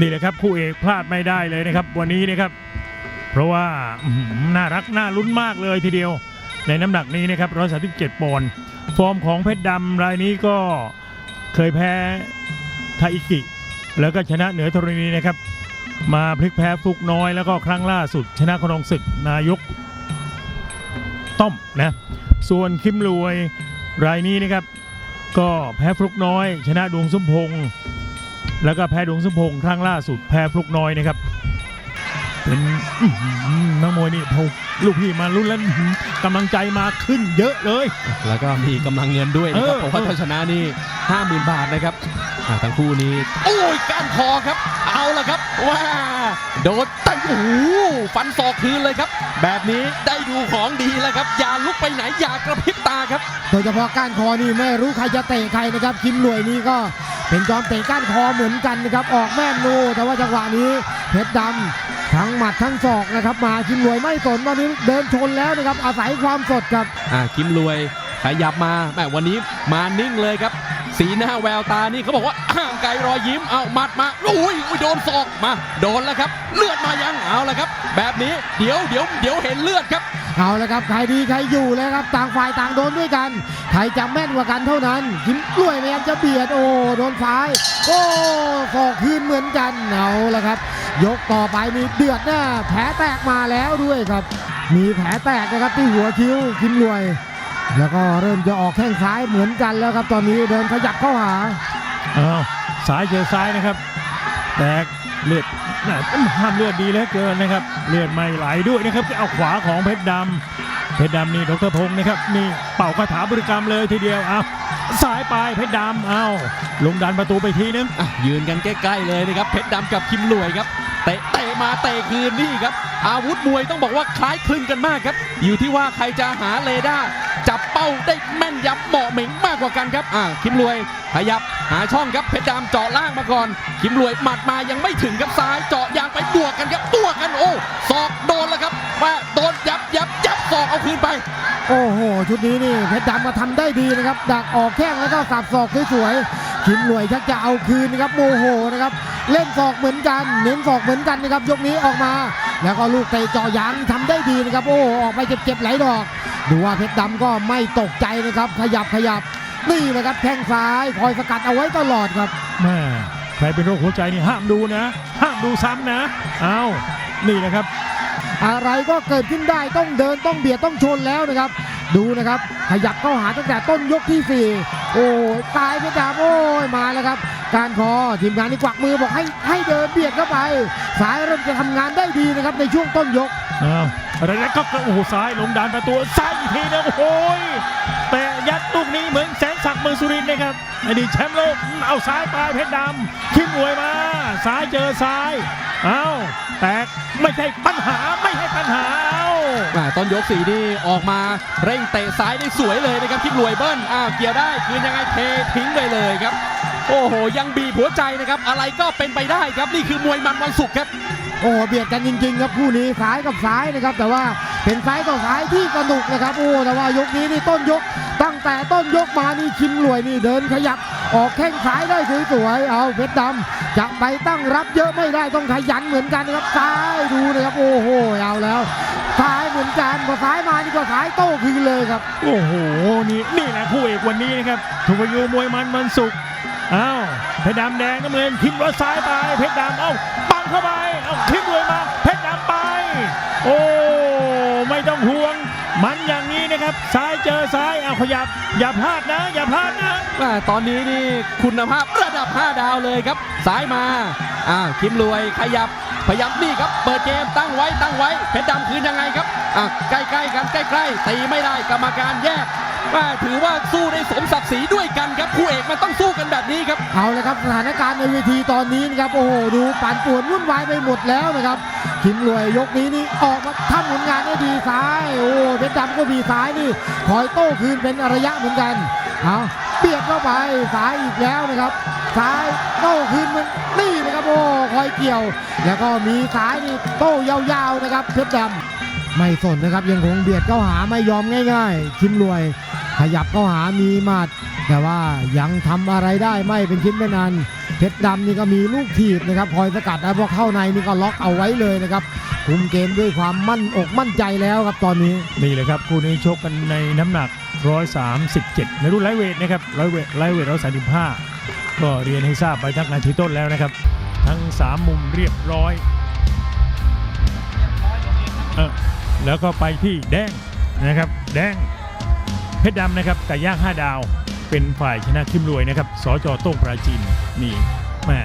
นี่แหละครับคู่เอกพลาดไม่ได้เลยนะครับ วันนี้นะครับ เพราะว่าน่ารักน่าลุ้นมากเลยทีเดียว ในน้ำหนักนี้นะครับ137ปอนด์ฟอร์มของเพชรดำรายนี้ก็เคยแพ้ไทอิกิ แล้วก็ชนะเหนือธรณีนะครับ มาพลิกแพ้ฟุกน้อย แล้วก็ครั้งล่าสุด ชนะคนองศึกนายกต้อมนะส่วนคิมรวยรายนี้นะครับ ก็แพ้ฟลุกน้อย ชนะดวงสมพงษ์ แล้วก็แพ้ดวงสมพงษ์ครั้งล่าสุดแพ้ฟลุกน้อยนะครับ เป็นอื้อหือนักมวยนี่พอลูกพี่มาลุ้นแล้วอื้อหือกำลังใจมาขึ้นเยอะเลย แล้วก็มีกำลังเงินด้วยนะครับเออผมว่าถ้าชนะนี่50,000บาทนะครับอ่าทั้งคู่นี้ โอ้ยก้านคอครับ เอาละครับว้าโดนตั้งโอ้โหฟันศอกคืนเลยครับ แบบนี้ได้ดูของดีแล้วครับ อย่าลุกไปไหนอย่ากระพริบตาครับ โดยเฉพาะก้านคอนี่ไม่รู้ใครจะเตะใครนะครับคิมรวยนี่ก็ เป็นจอมเตะก้านคอเหมือนกันนะครับออกแม่นู แต่ว่าจังหวะนี้เพชรดำทั้งหมัดทั้งศอกนะครับมาคิมรวยไม่สนตอนนี้เดินชนแล้วนะครับอาศัยความสดครับอ่าคิมรวยขยับมาแหมวันนี้มานิ่งเลยครับ สีหน้าแววตานี่เขาบอกว่าไกลรอยยิ้มเอาหมัดมาอุ้ยอุ้ยโดนศอกมา โดนแล้วครับ เลือดมายังเอาละครับ แบบนี้เดี๋ยวเดี๋ยวเดี๋ยวเห็นเลือดครับ เอาละครับใครดีใครอยู่แล้วครับต่างฝ่ายต่างโดนด้วยกันใครจะแม่นกว่ากันเท่านั้นคิมรวยพยายามจะเบียดโอ้โดนซ้าย โอ้ศอกคืนเหมือนกันเอาละครับ ยกต่อไปมีเดือดแน่แผลแตกมาแล้วด้วยครับ มีแผลแตกนะครับที่หัวคิ้วคิมรวย แล้วก็เริ่มจะออกแข้งซ้ายเหมือนกันแล้วครับ ตอนนี้เดินขยับเข้าหาอ้าวซ้ายเจอซ้ายนะครับ แตก เลือดห้ามเลือดดีเหลือเกินนะครับ เลือดไม่ไหลด้วยนะครับเอาขวาของเพชรดำเพชรดำนี่ดรพงศ์นะครับนี่เป่าคาถาบริกรรมเลยทีเดียวเอาซ้ายไปเพชรดำเอาลงดันประตูไปทีนึงยืนกันใกล้ๆเลยนะครับเพชรดำกับคิมรวยครับเตะเตะมาเตะคืนนี่ครับอาวุธมวยต้องบอกว่าคล้ายคลึงกันมากครับ อยู่ที่ว่าใครจะหาเรดา จับเป้าได้แม่นยำเหมาะเหม่งมากกว่ากันครับอ่าคิมรวยขยับหาช่องครับเพชรดำเจาะล่างมาก่อน คิมรวยหมัดมายังไม่ถึงครับซ้ายเจาะยางไปบวกกันครับบวกกันโอ้ศอกโดนแล้วครับว่าโดนยับยับยับศอกเอาคืนไป โอ้โห ชุดนี้นี่เพชรดำมาทำได้ดีนะครับดักออกแข้งแล้วก็สับศอกสวยๆคิมรวยชักจะเอาคืนนะครับโมโหนะครับเล่นศอกเหมือนกัน เน้นศอกเหมือนกันนะครับยกนี้ออกมา แล้วก็ลูกเตะเจาะยางทำได้ดีนะครับโอ้โหออกไปเจ็บๆไหลายดอก ดูว่าเพชรดำก็ไม่ตกใจนะครับ ขยับขยับนี่แหละครับแข้งซ้ายคอยสกัดเอาไว้ตลอดครับแม่ใครเป็นโรคหัวใจนี่ห้ามดูนะ ห้ามดูซ้ำนะเอานี่นะครับ อะไรก็เกิดขึ้นได้ต้องเดินต้องเบียดต้องชนแล้วนะครับ ดูนะครับ ขยับเข้าหาตั้งแต่ต้นยกที่ 4 โอ้ยตายไปดาบโอ้ยมาแล้วครับ การคอทีมงานนี่กวักมือบอกให้ให้เดินเบียดเข้าไป สายเริ่มจะทำงานได้ดีนะครับในช่วงต้นยกอ้าว อะไรนะก็โอ้โหซ้ายลงดานประตูซ้ายอีกทีนะโอ้โหยเตะยัดลูกนี้เหมือนแสนศักดิ์เมืองสุรินทร์นะครับอดีตแชมป์โลกเอาซ้ายไปเพชรดำขึ้นมวยมาซ้ายเจอซ้ายเอาแตกไม่ใช่ปัญหาไม่ใช่ปัญหาเอนยกสีนี่ออกมาเร่งเตะซ้ายได้สวยเลยนะครับคิดรวยเบิ้ลอ้าวเกี่ยวได้คืนยังไงเททิ้งไปเลยครับ โอ้โหยังบีบหัวใจนะครับ อะไรก็เป็นไปได้ครับนี่คือมวยมันวันศุกร์ครับ โอ้โหเบียดกันจริงๆครับคู่นี้ซ้ายกับซ้ายนะครับ แต่ว่าเป็นซ้ายต่อซ้ายที่สนุกนะครับโอ้แต่ว่ายกนี้นี่ต้นยก ตั้งแต่ต้นยกมานี่คิมรวยนี่เดินขยับออกแข้งซ้ายได้สวยๆเอาเพชรดำจะไปตั้งรับเยอะไม่ได้ต้องขยันเหมือนกันนะครับซ้ายดูนะครับโอ้โหเอาแล้วซ้ายเหมือนกันพอซ้ายมานี่ก็ซ้ายโต้คืนเลยครับ โอ้โหนี่นี่แหละคู่เอกวันนี้นะครับทุกยูมวยมันมันสุก อ้าวเพชรดำแดงน้ำเงินทิมรถซ้ายไปเพชรดำเอ้าปังเข้าไปเอ้าทิมรวยมาเพชรดำไป โอ้ไม่ต้องห่วง มันอย่างนี้นะครับซ้ายเจอซ้ายเอาขยับ อย่าพลาดนะ อย่าพลาดนะแม่ตอนนี้นี่คุณภาพระดับ 5 ดาวเลยครับซ้ายมาอ่าวคิมรวยขยับพยายามนี่ครับเปิดเกมตั้งไว้ตั้งไว้เพชรดำคืนยังไงครับอะใกล้ๆกันใกล้ๆตีไม่ได้กรรมการแยก ถือว่าสู้ได้สมศักดิ์ศรีด้วยกันครับคู่เอกมันต้องสู้กันแบบนี้ครับ เอาเลยครับสถานการณ์ในเวทีตอนนี้นะครับโอ้โหดูปั่นป่วนวุ่นวายไปหมดแล้วนะครับคิมรวยยกนี้นี่ออกมาทำผลงานได้ดีซ้ายโอ้เพชรดำก็มีซ้ายนี่คอยโต้คืนเป็นระยะเหมือนกันเอาเบียดเข้าไปซ้ายอีกแล้วนะครับซ้ายโต้คืนมันนี่นะครับโอ้คอยเกี่ยว แล้วก็มีซ้ายนี่โต้ยาวๆนะครับเพชรดำ ไม่สนนะครับยังคงเบียดเข้าหาไม่ยอมง่าย ๆ คิมรวย ขยับเข้าหามีหมัด แต่ว่ายังทำอะไรได้ไม่เป็นชิ้นเป็นอันเพชรดำนี่ก็มีลูกถีบนะครับคอยสกัดนะพอเข้าในนี่ก็ล็อกเอาไว้เลยนะครับคุมเกมด้วยความมั่นอกมั่นใจแล้วครับตอนนี้นี่เลยครับคู่นี้ชกกันในน้ำหนัก 137 ในรุ่นไลเวทนะครับไลท์เวทไลท์เวท135ก็เรียนให้ทราบไปทั้งนาทีต้นแล้วนะครับ ทั้ง 3 มุมเรียบร้อยเออ แล้วก็ไปที่แดงนะครับ แดงเพชรดำนะครับไก่ย่าง5ดาว เป็นฝ่ายชนะคิมรวยนะครับสจโต้งปราจีนนี่แม่